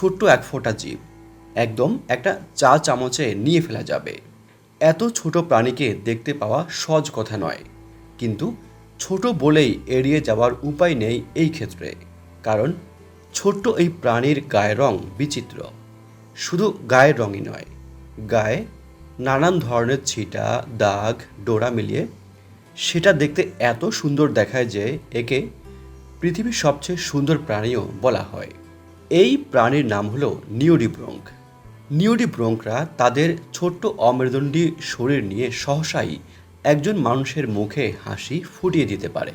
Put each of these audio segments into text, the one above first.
ছোট্ট এক ফোঁটা জীব। একদম একটা চা চামচে নিয়ে ফেলা যাবে। এত ছোট প্রাণীকে দেখতে পাওয়া সহজ কথা নয়। কিন্তু ছোট বলেই এড়িয়ে যাওয়ার উপায় নেই এই ক্ষেত্রে। কারণ ছোট্ট এই প্রাণীর গায়ের রং বিচিত্র। শুধু গায়ের রঙই নয়, গায়ে নানান ধরনের ছিটা, দাগ, ডোরা মিলিয়ে সেটা দেখতে এত সুন্দর দেখায় যে একে পৃথিবীর সবচেয়ে সুন্দর প্রাণীও বলা হয়। এই প্রাণীর নাম হলো নিওডিব্রঙ্ক নিওডিব্রঙ্করা তাদের ছোট্ট অমেরুদণ্ডী শরীর নিয়ে সহসাই একজন মানুষের মুখে হাসি ফুটিয়ে দিতে পারে।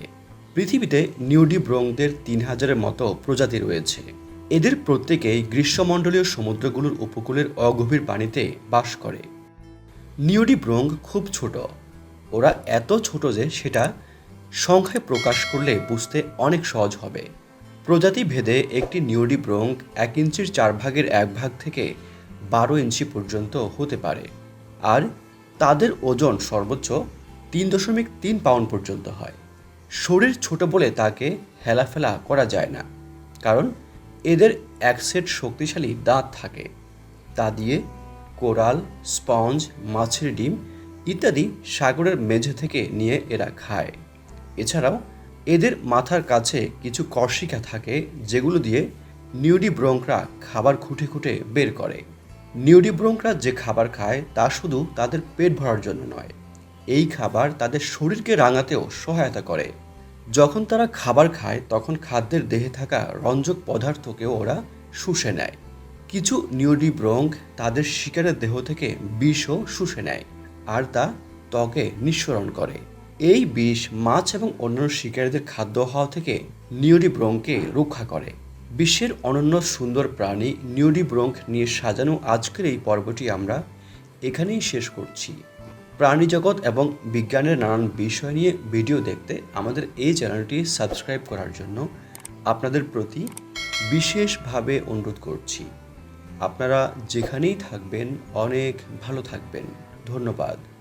পৃথিবীতে নিওডিব্রঙ্কদের তিন হাজারের মতো প্রজাতি রয়েছে। এদের প্রত্যেকেই গ্রীষ্মমণ্ডলীয় সমুদ্রগুলোর উপকূলের অগভীর পানিতে বাস করে। নিওডি ব্রঙ্গ খুব ছোট। ওরা এত ছোট যে সেটা সংখ্যায় প্রকাশ করলে বুঝতে অনেক সহজ হবে। প্রজাতি ভেদে একটি নিওডি ব্রঙ্ক এক ইঞ্চির চার ভাগের এক ভাগ থেকে বারো ইঞ্চি পর্যন্ত হতে পারে, আর তাদের ওজন সর্বোচ্চ তিন দশমিক তিন পাউন্ড পর্যন্ত হয়। শরীর ছোট বলে তাকে হেলাফেলা করা যায় না, কারণ এদের এক সেট শক্তিশালী দাঁত থাকে। তা দিয়ে কোরাল, স্পঞ্জ, মাছের ডিম ইত্যাদি সাগরের মেঝে থেকে নিয়ে এরা খায়। এছাড়াও এদের মাথার কাছে কিছু কর্ষিকা থাকে যেগুলো দিয়ে নিউডিব্রঙ্করা খাবার খুঁটে খুঁটে বের করে। নিউডিব্রঙ্করা যে খাবার খায় তা শুধু তাদের পেট ভরার জন্য নয়, এই খাবার তাদের শরীরকে রাঙাতেও সহায়তা করে। যখন তারা খাবার খায়, তখন খাদ্যের দেহে থাকা রঞ্জক পদার্থকেও ওরা শুষে নেয়। কিছু নিওডিব্রঙ্ক তাদের শিকারের দেহ থেকে বিষও শুষে নেয়, আর তা ত্বকে নিঃসরণ করে। এই বিষ মাছ এবং অন্যান্য শিকারীদের খাদ্য হওয়া থেকে নিওডিব্রঙ্ককে রক্ষা করে। বিশ্বের অনন্য সুন্দর প্রাণী নিওডিব্রঙ্ক নিয়ে সাজানো আজকের এই পর্বটি আমরা এখানেই শেষ করছি। প্রাণী জগৎ এবং বিজ্ঞানের নানান বিষয় নিয়ে ভিডিও দেখতে আমাদের এই চ্যানেলটি সাবস্ক্রাইব করার জন্য আপনাদের প্রতি বিশেষভাবে অনুরোধ করছি। আপনারা যেখানেই থাকবেন, অনেক ভালো থাকবেন। ধন্যবাদ।